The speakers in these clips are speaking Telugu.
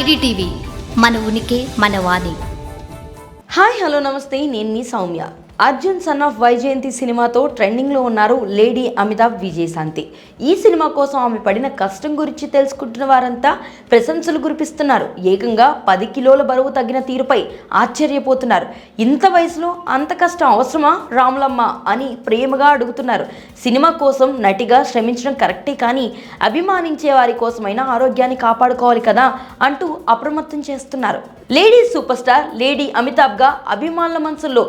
ఐడిటీవీ. మన ఉనికి మన వాణి. హాయ్ హలో నమస్తే. నేను మీ సౌమ్య. అర్జున్ సన్ ఆఫ్ వైజయంతి సినిమాతో ట్రెండింగ్లో ఉన్నారు లేడీ అమితాబ్ విజయశాంతి. ఈ సినిమా కోసం ఆమె పడిన కష్టం గురించి తెలుసుకుంటున్న వారంతా ప్రశంసలు కురిపిస్తున్నారు. ఏకంగా పది కిలోల బరువు తగ్గిన తీరుపై ఆశ్చర్యపోతున్నారు. ఇంత వయసులో అంత కష్టం అవసరమా? రాములమ్మ అని ప్రేమగా అడుగుతున్నారు. సినిమా కోసం నటిగా శ్రమించడం కరెక్టే కానీ అభిమానించే వారి కోసమైనా ఆరోగ్యాన్ని కాపాడుకోవాలి కదా అంటూ అప్రమత్తం చేస్తున్నారు. లేడీ సూపర్ స్టార్ లేడీ అమితాబ్గా అభిమానుల మనసుల్లో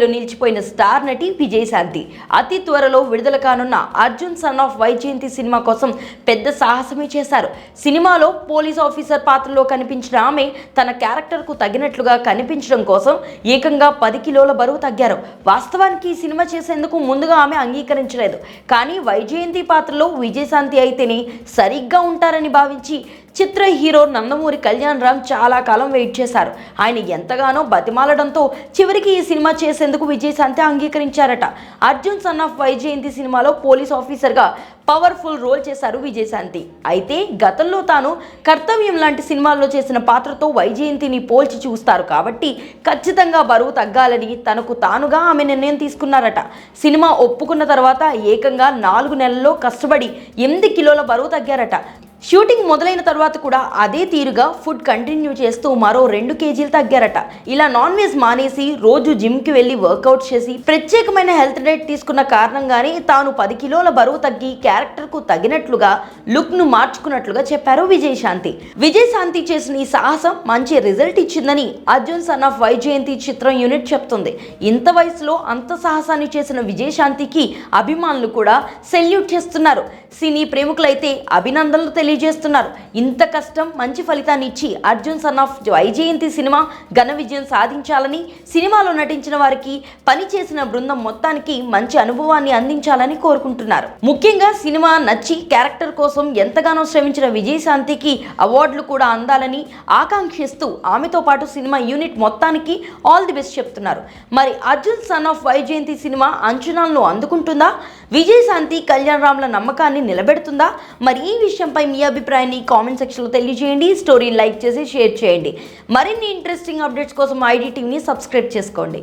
చిరస్థాయిలో నిలిచిపోయిన స్టార్ నటి విజయశాంతి అతి త్వరలో విడుదల కానున్న Arjun son of Vyjayanthi cinema కోసం పెద్ద సాహసమే చేశారు. సినిమాలో పోలీస్ ఆఫీసర్ పాత్రలో కనిపించిన ఆమె తన క్యారెక్టర్కు తగినట్లుగా కనిపించడం కోసం ఏకంగా పది కిలోల బరువు తగ్గారు. వాస్తవానికి ఈ సినిమా చేసేందుకు ముందుగా ఆమె అంగీకరించలేదు. కానీ వైజయంతి పాత్రలో విజయశాంతి అయితేనే సరిగ్గా ఉంటారని భావించి చిత్ర హీరో నందమూరి కళ్యాణ్ రామ్ చాలా కాలం వెయిట్ చేశారు. ఆయన ఎంతగానో బతిమాలడంతో చివరికి ఈ సినిమా చేసేందుకు విజయశాంతి అంగీకరించారట. అర్జున్ సన్ ఆఫ్ వైజయంతి సినిమాలో పోలీస్ ఆఫీసర్గా పవర్ఫుల్ రోల్ చేశారు విజయశాంతి అయితే గతంలో తాను కర్తవ్యం లాంటి సినిమాల్లో చేసిన పాత్రతో వైజయంతిని పోల్చి చూస్తారు కాబట్టి ఖచ్చితంగా బరువు తగ్గాలని తనకు తానుగా ఆమె నిర్ణయం తీసుకున్నారట. సినిమా ఒప్పుకున్న తర్వాత ఏకంగా నాలుగు నెలల్లో కష్టపడి ఎనిమిది కిలోల బరువు తగ్గారట. షూటింగ్ మొదలైన తర్వాత కూడా అదే తీరుగా ఫుడ్ కంటిన్యూ చేస్తూ మరో రెండు కేజీలు తగ్గారట. ఇలా నాన్ వెజ్ మానేసి రోజు జిమ్కి వెళ్ళి వర్కౌట్ చేసి ప్రత్యేకమైన హెల్త్ డైట్ తీసుకున్న కారణంగానే తాను పది కిలోల బరువు తగ్గి క్యారెక్టర్కు తగినట్లుగా లుక్ను మార్చుకున్నట్లుగా చెప్పారు విజయశాంతి. విజయశాంతి చేసిన ఈ సాహసం మంచి రిజల్ట్ ఇచ్చిందని అర్జున్ సన్ ఆఫ్ వైజయంతి చిత్రం యూనిట్ చెప్తుంది. ఇంత వయసులో అంత సాహసాన్ని చేసిన విజయశాంతికి అభిమానులు కూడా సెల్యూట్ చేస్తున్నారు. సినీ ప్రేమికులైతే అభినందనలు తెలియజేస్తున్నారు. ఇంత కష్టం మంచి ఫలితాన్ని ఇచ్చి Arjun son of Vyjayanthi cinema ఘన విజయం సాధించాలని సినిమాలో నటించిన వారికి పని చేసిన బృందం మొత్తానికి మంచి అనుభవాన్ని అందించాలని కోరుకుంటున్నారు. ముఖ్యంగా సినిమా నచ్చి క్యారెక్టర్ కోసం ఎంతగానో శ్రమించిన విజయశాంతికి అవార్డులు కూడా అందాలని ఆకాంక్షిస్తూ ఆమెతో పాటు సినిమా యూనిట్ మొత్తానికి ఆల్ ది బెస్ట్ చెప్తున్నారు. మరి Arjun son of Vyjayanthi cinema అంచనాలను అందుకుంటుందా? విజయశాంతి కళ్యాణ్ రామ్ల నమ్మకాన్ని నిలబెడుతుందా? మరి ఈ విషయంపై మీ మీ అభిప్రాయాన్ని కామెంట్ సెక్షన్లో తెలియజేయండి. స్టోరీని లైక్ చేసి షేర్ చేయండి. మరిన్ని ఇంట్రెస్టింగ్ అప్డేట్స్ కోసం ఐడి టీవీని సబ్స్క్రైబ్ చేసుకోండి.